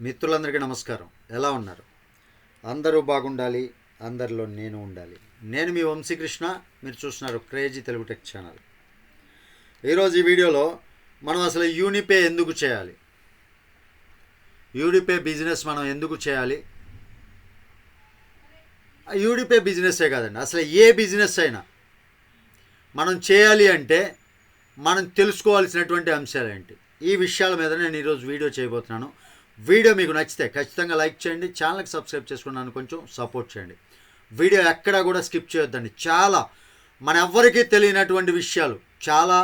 మిత్రులందరికీ నమస్కారం. ఎలా ఉన్నారు? అందరూ బాగుండాలి అందరిలో నేను ఉండాలి. నేను మీ వంశీకృష్ణ మీరు చూస్తున్నారు క్రేజీ తెలుగు టెక్ ఛానల్. ఈరోజు ఈ వీడియోలో మనం అసలు యూనిపే ఎందుకు చేయాలి? యూడిపే బిజినెస్ మనం ఎందుకు చేయాలి? ఆ బిజినెస్సే కాదండి అసలు ఏ బిజినెస్ అయినా. మనం చేయాలి అంటే మనం తెలుసుకోవాల్సినటువంటి అంశాలు ఏంటి ఈ విషయాల మీద నేను ఈరోజు వీడియో చేయబోతున్నాను. వీడియో మీకు నచ్చితే ఖచ్చితంగా లైక్ చేయండి ఛానల్కి సబ్స్క్రైబ్ చేసుకున్నాను కొంచెం సపోర్ట్ చేయండి. వీడియో ఎక్కడా కూడా స్కిప్ చేయొద్దండి. చాలా మన ఎవ్వరికీ తెలియనటువంటి విషయాలు చాలా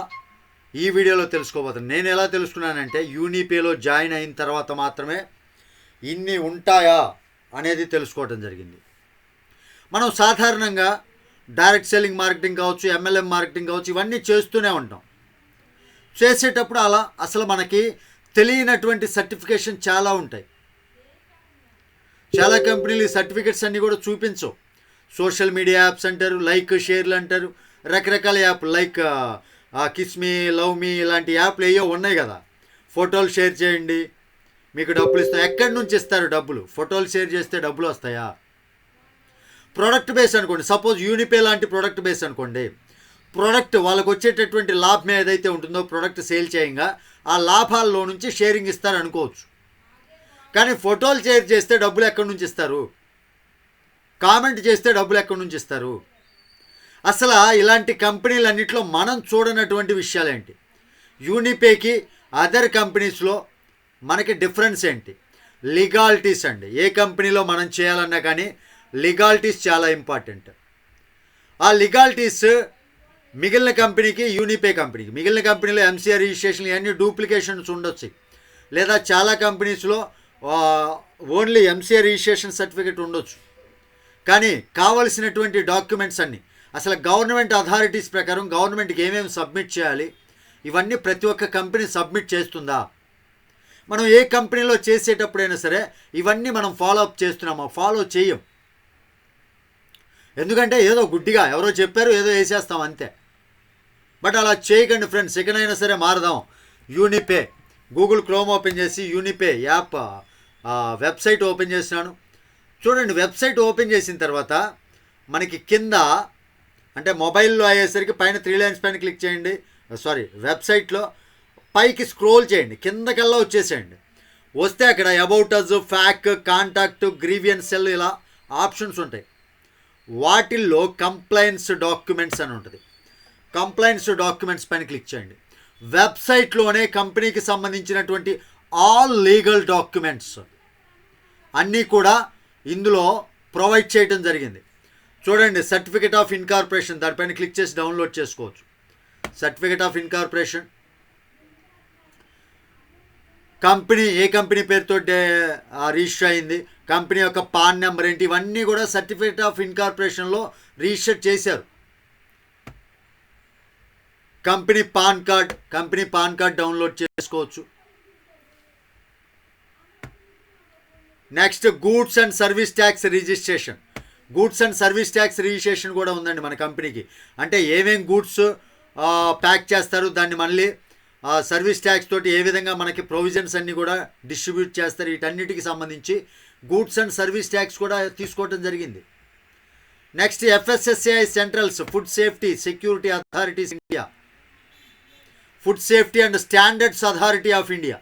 ఈ వీడియోలో తెలుసుకోబోతున్నాను నేను ఎలా తెలుసుకున్నానంటే యూనిపేలో జాయిన్ అయిన తర్వాత మాత్రమే ఇన్ని ఉంటాయా అనేది తెలుసుకోవడం జరిగింది. మనం సాధారణంగా డైరెక్ట్ సెల్లింగ్ మార్కెటింగ్ కావచ్చు ఎంఎల్ఎం మార్కెటింగ్ కావచ్చు ఇవన్నీ చేస్తూనే ఉంటాం. చేసేటప్పుడు అలా అసలు మనకి తెలియనటువంటి సర్టిఫికేషన్ చాలా ఉంటాయి. చాలా కంపెనీలు ఈ సర్టిఫికెట్స్ అన్నీ కూడా చూపించవు. సోషల్ మీడియా యాప్స్ అంటారు లైక్ షేర్లు అంటారు. రకరకాల app like kiss me love me ఇలాంటి యాప్లు ఏవో ఉన్నాయి కదా. ఫోటోలు షేర్ చేయండి. మీకు డబ్బులు ఇస్తాయి. ఎక్కడి నుంచి ఇస్తారు డబ్బులు? ఫోటోలు షేర్ చేస్తే డబ్బులు వస్తాయా? ప్రోడక్ట్ బేస్ అనుకోండి. సపోజ్ యూనిపే లాంటి ప్రోడక్ట్ బేస్ అనుకోండి. ప్రోడక్ట్ వాళ్ళకు వచ్చేటటువంటి లాభం ఏదైతే ఉంటుందో ప్రోడక్ట్ సేల్ చేయంగా ఆ లాభాల్లో నుంచి షేరింగ్ ఇస్తారు అనుకోవచ్చు. కానీ ఫోటోలు షేర్ చేస్తే డబ్బులు ఎక్కడి నుంచి ఇస్తారు? కామెంట్ చేస్తే డబ్బులు ఎక్కడి నుంచి ఇస్తారు? అసలు ఇలాంటి కంపెనీలన్నింటిలో మనం చూడనటువంటి విషయాలు ఏంటి యూనిపేకి అదర్ కంపెనీస్లో మనకి డిఫరెన్స్ ఏంటి? లీగాలిటీస్ అండి. ఏ కంపెనీలో మనం చేయాలన్నా కానీ లీగాలిటీస్ చాలా ఇంపార్టెంట్. ఆ లీగాలిటీస్ మిగిలిన కంపెనీకి యూనిపే కంపెనీకి. మిగిలిన కంపెనీలో ఎంసీఆర్ రిజిస్ట్రేషన్ ఇవన్నీ డూప్లికేషన్స్ ఉండొచ్చు. లేదా చాలా కంపెనీస్లో ఓన్లీ ఎంసీఆర్ రిజిస్ట్రేషన్ సర్టిఫికేట్ ఉండొచ్చు. కానీ కావలసినటువంటి డాక్యుమెంట్స్ అన్నీ. అసలు గవర్నమెంట్ అథారిటీస్ ప్రకారం గవర్నమెంట్కి ఏమేమి సబ్మిట్ చేయాలి? ఇవన్నీ ప్రతి ఒక్క కంపెనీ సబ్మిట్ చేస్తుందా? మనం ఏ కంపెనీలో చేసేటప్పుడైనా సరే ఇవన్నీ మనం ఫాలో అప్ చేస్తున్నామా? ఫాలో చేయం. ఎందుకంటే ఏదో గుడ్డిగా ఎవరో చెప్పారు ఏదో వేసేస్తాం అంతే. బట్ అలా చేయకండి ఫ్రెండ్స్ ఇకనైనా సరే మారదాం. యూనిపే గూగుల్ క్రోమ్ ఓపెన్ చేసి యూనిపే యాప్ వెబ్సైట్ ఓపెన్ చేసినాను. చూడండి వెబ్సైట్ ఓపెన్ చేసిన తర్వాత మనకి కింద అంటే మొబైల్లో అయ్యేసరికి పైన త్రీ లైన్స్ పైన క్లిక్ చేయండి. సారీ వెబ్సైట్లో పైకి స్క్రోల్ చేయండి. కిందకల్లా వచ్చేసేయండి. వస్తే అక్కడ about us FAQ contact grievance cell ఇలా ఆప్షన్స్ ఉంటాయి. వాటిల్లో కంప్లైన్స్ డాక్యుమెంట్స్ అని ఉంటుంది. కంప్లైంట్స్ డాక్యుమెంట్స్ పైన క్లిక్ చేయండి. వెబ్సైట్లోనే కంపెనీకి సంబంధించినటువంటి ఆల్ లీగల్ డాక్యుమెంట్స్ అన్నీ కూడా ఇందులో ప్రొవైడ్ చేయడం జరిగింది. చూడండి సర్టిఫికేట్ ఆఫ్ ఇన్కార్పొరేషన్ దానిపైన క్లిక్ చేసి డౌన్లోడ్ చేసుకోవచ్చు. Certificate of incorporation. కంపెనీ ఏ కంపెనీ పేరుతో రిజిస్టర్ అయింది కంపెనీ యొక్క పాన్ నెంబర్ ఏంటి ఇవన్నీ కూడా సర్టిఫికేట్ ఆఫ్ ఇన్కార్పొరేషన్లో రిజిస్టర్ చేశారు. Company PAN card company PAN card download చేసుకోవచ్చు. Next goods and service tax registration. Goods and service tax registration కూడా ఉందండి మన కంపెనీకి. అంటే ఏమేం గూడ్స్ ప్యాక్ చేస్తారు దాన్ని మళ్ళీ సర్వీస్ ట్యాక్స్ తోటి ఏ విధంగా మనకి ప్రొవిజన్స్ అన్నీ కూడా డిస్ట్రిబ్యూట్ చేస్తారు వీటన్నిటికి సంబంధించి గూడ్స్ అండ్ సర్వీస్ ట్యాక్స్ కూడా తీసుకోవడం జరిగింది. Next FSSAI centrals food safety security authorities India. Food safety and standards authority of India.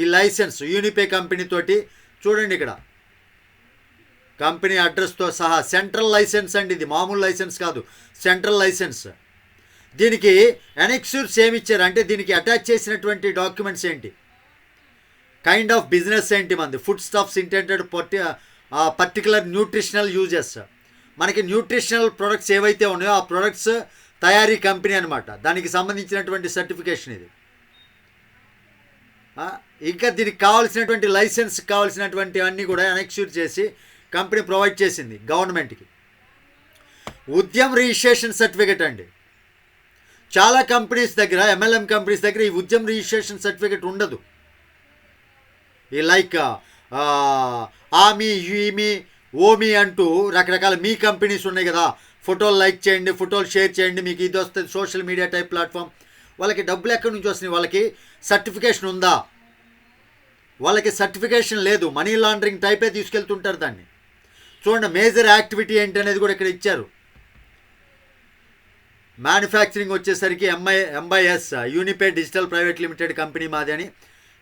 ఈ లైసెన్స్ యూనిపే కంపెనీ తోటి చూడండి ఇక్కడ. కంపెనీ అడ్రస్తో సహా సెంట్రల్ లైసెన్స్ అండి ఇది. మామూలు లైసెన్స్ కాదు. Central licence. దీనికి ఎనెక్స్యూర్స్ ఏమి ఇచ్చారు అంటే దీనికి అటాచ్ చేసినటువంటి డాక్యుమెంట్స్ ఏంటి? కైండ్ ఆఫ్ బిజినెస్ ఏంటి మంది? Food stuffs intended parti particular nutritional uses. మనకి న్యూట్రిషనల్ ప్రొడక్ట్స్ ఏవైతే ఉన్నాయో ఆ ప్రొడక్ట్స్ తయారీ కంపెనీ అనమాట దానికి సంబంధించినటువంటి సర్టిఫికేషన్ ఇది. ఇంకా దీనికి కావాల్సినటువంటి లైసెన్స్ కావాల్సినటువంటి అన్నీ కూడా ఎనెక్స్యూర్ చేసి కంపెనీ ప్రొవైడ్ చేసింది గవర్నమెంట్కి. ఉద్యమ రిజిస్ట్రేషన్ సర్టిఫికేట్ అండి. చాలా కంపెనీస్ దగ్గర ఎంఎల్ఎం కంపెనీస్ దగ్గర ఈ ఉద్యమ రిజిస్ట్రేషన్ సర్టిఫికేట్ ఉండదు. ఈ లైక్ ఆమి యూమి ఓమి అంటూ రకరకాల మీ కంపెనీస్ ఉన్నాయి కదా ఫోటోలు లైక్ చేయండి ఫోటోలు షేర్ చేయండి మీకు ఇది వస్తుంది సోషల్ మీడియా టైప్ ప్లాట్ఫామ్. వాళ్ళకి డబ్బులు ఎక్కడి నుంచి వస్తున్నాయి? వాళ్ళకి సర్టిఫికేషన్ ఉందా? వాళ్ళకి సర్టిఫికేషన్ లేదు. మనీ లాండరింగ్ టైపే తీసుకెళ్తుంటారు దాన్ని. చూడండి మేజర్ యాక్టివిటీ ఏంటి అనేది కూడా ఇక్కడ ఇచ్చారు. మ్యానుఫ్యాక్చరింగ్ వచ్చేసరికి MI MIS Unipay digital private limited company మాది అని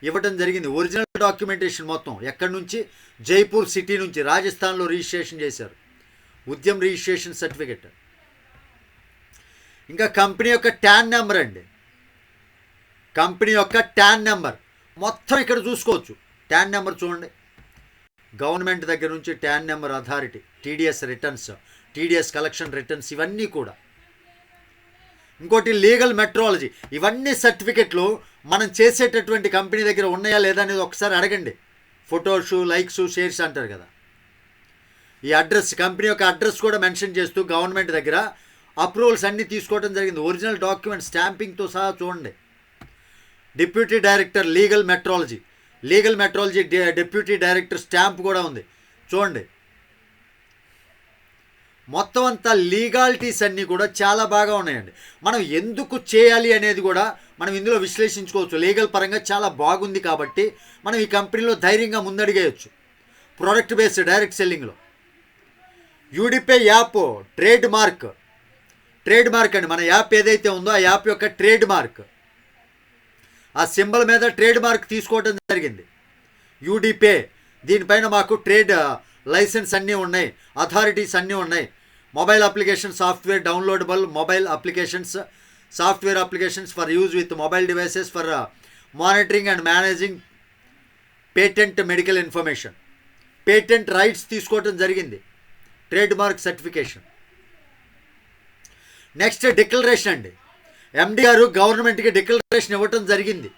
ఇవ్వటం జరిగింది. ఒరిజినల్ డాక్యుమెంటేషన్ మొత్తం ఎక్కడి నుంచి? జైపూర్ సిటీ నుంచి రాజస్థాన్లో రిజిస్ట్రేషన్ చేశారు. Udyam registration certificate. ఇంకా కంపెనీ యొక్క ట్యాన్ నెంబర్ అండి. కంపెనీ యొక్క ట్యాన్ నెంబర్. మొత్తం ఇక్కడ చూసుకోవచ్చు. ట్యాన్ నెంబర్ చూడండి. గవర్నమెంట్ దగ్గర నుంచి TAN number authority TDS returns TDS collection returns ఇవన్నీ కూడా. ఇంకోటి లీగల్ మెట్రాలజీ. ఇవన్నీ సర్టిఫికెట్లు మనం చేసేటటువంటి కంపెనీ దగ్గర ఉన్నాయా లేదా అనేది ఒకసారి అడగండి. ఫొటోస్ లైక్స్ షేర్స్ అంటారు కదా. ఈ అడ్రస్ కంపెనీ యొక్క అడ్రస్ కూడా మెన్షన్ చేస్తూ గవర్నమెంట్ దగ్గర అప్రూవల్స్ అన్నీ తీసుకోవడం జరిగింది. ఒరిజినల్ డాక్యుమెంట్ స్టాంపింగ్తో సహా చూడండి. Deputy director legal metrology. Legal metrology deputy director stamp కూడా ఉంది. చూడండి. మొత్తం అంతా లీగాలిటీస్ అన్నీ కూడా చాలా బాగా ఉన్నాయండి. మనం ఎందుకు చేయాలి అనేది కూడా మనం ఇందులో విశ్లేషించుకోవచ్చు. లీగల్ పరంగా చాలా బాగుంది కాబట్టి మనం ఈ కంపెనీలో ధైర్యంగా ముందడిగేయచ్చు. ప్రోడక్ట్ బేస్డ్ డైరెక్ట్ సెల్లింగ్లో. యూడిపే app trade mark. Trade mark అండి మన యాప్ ఏదైతే ఉందో ఆ యాప్ యొక్క ట్రేడ్ మార్క్. ఆ సింబల్ మీద ట్రేడ్ మార్క్ తీసుకోవడం జరిగింది. యూడిపే దీనిపైన మాకు ట్రేడ్ లైసెన్స్ అన్నీ ఉన్నాయి అథారిటీస్ అన్నీ ఉన్నాయి. Mobile application software downloadable mobile applications software applications for use with mobile devices for monitoring and managing patent medical information. Patent rights తీసుకోవడం జరిగింది. Trade mark certification. Next declaration అండి. ఎండి గారు గవర్నమెంట్కి declaration ఇవ్వటం జరిగింది.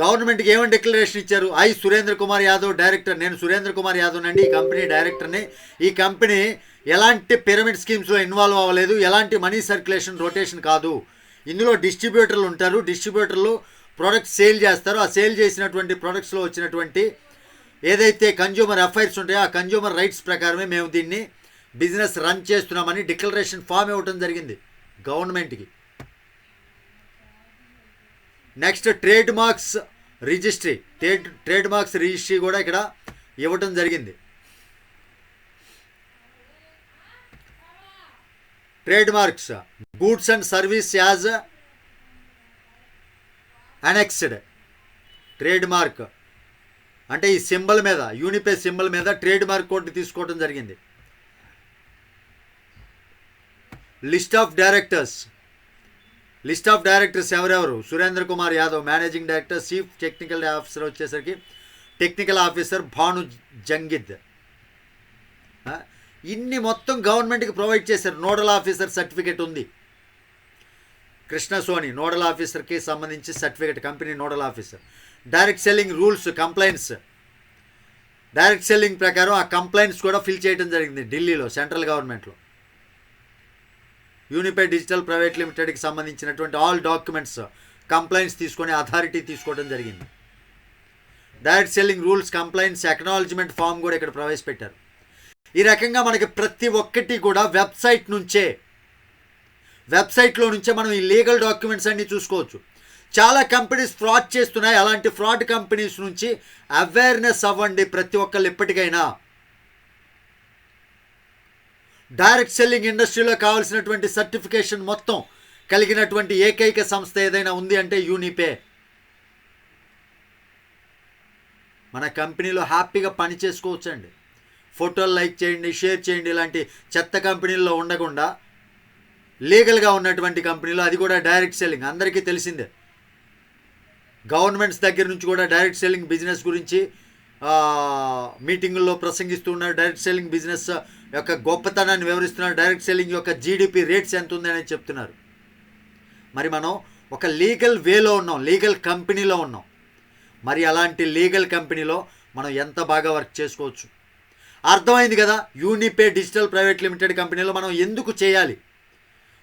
గవర్నమెంట్కి ఏమని డిక్లరేషన్ ఇచ్చారు? ఐ సురేంద్ర కుమార్ యాదవ్ డైరెక్టర్ నేను సురేంద్ర కుమార్ యాదవ్ అండి ఈ కంపెనీ డైరెక్టర్ని. ఈ కంపెనీ ఎలాంటి పిరమిడ్ స్కీమ్స్లో ఇన్వాల్వ్ అవ్వలేదు. ఎలాంటి మనీ సర్క్యులేషన్ రొటేషన్ కాదు. ఇందులో డిస్ట్రిబ్యూటర్లు ఉంటారు. డిస్ట్రిబ్యూటర్లు ప్రొడక్ట్స్ సేల్ చేస్తారు. ఆ సేల్ చేసినటువంటి ప్రొడక్ట్స్లో వచ్చినటువంటి ఏదైతే కన్జ్యూమర్ ఎఫ్ఐఆర్స్ ఉంటాయో ఆ కన్జ్యూమర్ రైట్స్ ప్రకారమే మేము దీన్ని బిజినెస్ రన్ చేస్తున్నామని డిక్లరేషన్ ఫామ్ ఇవ్వటం జరిగింది గవర్నమెంట్కి next trade marks registry trade trade marks registry కూడా ఇక్కడ ఇవ్వటం జరిగింది. Trade marks goods and service as annexed trade mark అంటే ఈ సింబల్ మీద యూనిపే సింబల్ మీద ట్రేడ్ మార్క్ కోడ్ని తీసుకోవడం జరిగింది. List of directors list of directors ఎవరెవరు? Surendra Kumar Yadav managing director chief technical officer వచ్చేసరికి టెక్నికల్ ఆఫీసర్ భాను జంగిద్. ఇన్ని మొత్తం గవర్నమెంట్కి ప్రొవైడ్ చేశారు. నోడల్ ఆఫీసర్ సర్టిఫికేట్ ఉంది. కృష్ణ సోని నోడల్ ఆఫీసర్కి సంబంధించి certificate company nodal officer. Direct selling rules complaints direct selling ప్రకారం ఆ కంప్లైంట్స్ కూడా ఫిల్ చేయడం జరిగింది ఢిల్లీలో సెంట్రల్ గవర్నమెంట్లో యూనిఫైడ్ డిజిటల్ ప్రైవేట్ లిమిటెడ్కి సంబంధించినటువంటి ఆల్ డాక్యుమెంట్స్ కంప్లైంట్స్ తీసుకొని అథారిటీ తీసుకోవడం జరిగింది. Direct selling rules complaints acknowledgement form కూడా ఇక్కడ ప్రవేశపెట్టారు. ఈ రకంగా మనకి ప్రతి ఒక్కటి కూడా వెబ్సైట్ నుంచే వెబ్సైట్లో నుంచే మనం ఈ లీగల్ డాక్యుమెంట్స్ అన్నీ చూసుకోవచ్చు. చాలా కంపెనీస్ ఫ్రాడ్ చేస్తున్నాయి. అలాంటి ఫ్రాడ్ కంపెనీస్ నుంచి అవేర్నెస్ అవ్వండి ప్రతి ఒక్కళ్ళు ఎప్పటికైనా. డైరెక్ట్ సెల్లింగ్ ఇండస్ట్రీలో కావాల్సినటువంటి సర్టిఫికేషన్ మొత్తం కలిగినటువంటి ఏకైక సంస్థ ఏదైనా ఉంది అంటే యూనిపే. మన కంపెనీలో హ్యాపీగా పని చేసుకోవచ్చండి. ఫోటోలు లైక్ చేయండి షేర్ చేయండి. ఇలాంటి చెత్త కంపెనీల్లో ఉండకుండా లీగల్గా ఉన్నటువంటి కంపెనీలో అది కూడా డైరెక్ట్ సెల్లింగ్. అందరికీ తెలిసిందే. గవర్నమెంట్స్ దగ్గర నుంచి కూడా డైరెక్ట్ సెల్లింగ్ బిజినెస్ గురించి మీటింగుల్లో ప్రసంగిస్తూ ఉన్నారు. డైరెక్ట్ సెల్లింగ్ బిజినెస్ యొక్క గొప్పతనాన్ని వివరిస్తున్నారు. డైరెక్ట్ సెల్లింగ్ యొక్క జీడిపి రేట్స్ ఎంత ఉందని చెప్తున్నారు. మరి మనం ఒక లీగల్ వేలో ఉన్నాం. లీగల్ కంపెనీలో ఉన్నాం. మరి అలాంటి లీగల్ కంపెనీలో మనం ఎంత బాగా వర్క్ చేసుకోవచ్చు? అర్థమైంది కదా? యూనిపే డిజిటల్ ప్రైవేట్ లిమిటెడ్ కంపెనీలో మనం ఎందుకు చేయాలి?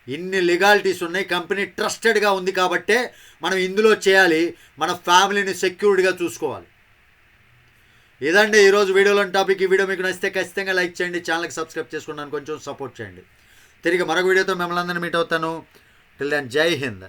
ఇన్ని లీగాలిటీస్ ఉన్నాయి కంపెనీ ట్రస్టెడ్గా ఉంది కాబట్టే మనం ఇందులో చేయాలి మన ఫ్యామిలీని సెక్యూర్డ్గా చూసుకోవాలి. ఇదండి ఈరోజు వీడియోలోని టాపిక్ ఈ వీడియో మీకు నచ్చితే ఖచ్చితంగా లైక్ చేయండి ఛానల్కి సబ్స్క్రైబ్ చేసుకున్నాను కొంచెం సపోర్ట్ చేయండి. తిరిగి మరొక వీడియోతో మిమ్మల్ని అందరినీ మీట్ అవుతాను. టిల్ దెన్ జై హింద్.